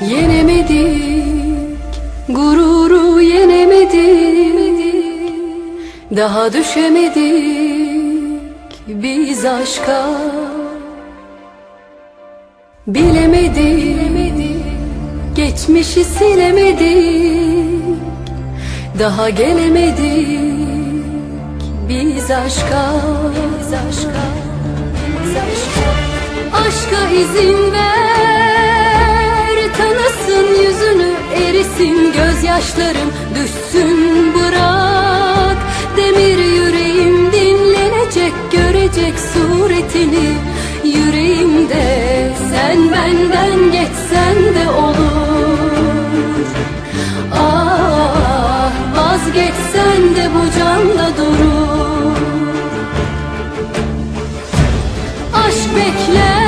Yenemedik, gururu yenemedik Daha düşemedik biz aşka. Bilemedik, geçmişi silemedik Daha gelemedik biz aşka. Biz aşka, biz aşka. Aşka izin ver gözyaşlarım Düşsün bırak. Demir yüreğim dinlenecek Görecek suretini. Yüreğimde sen benden geçsen de olur. Ah vazgeçsen de bu canda durur. Aşk bekler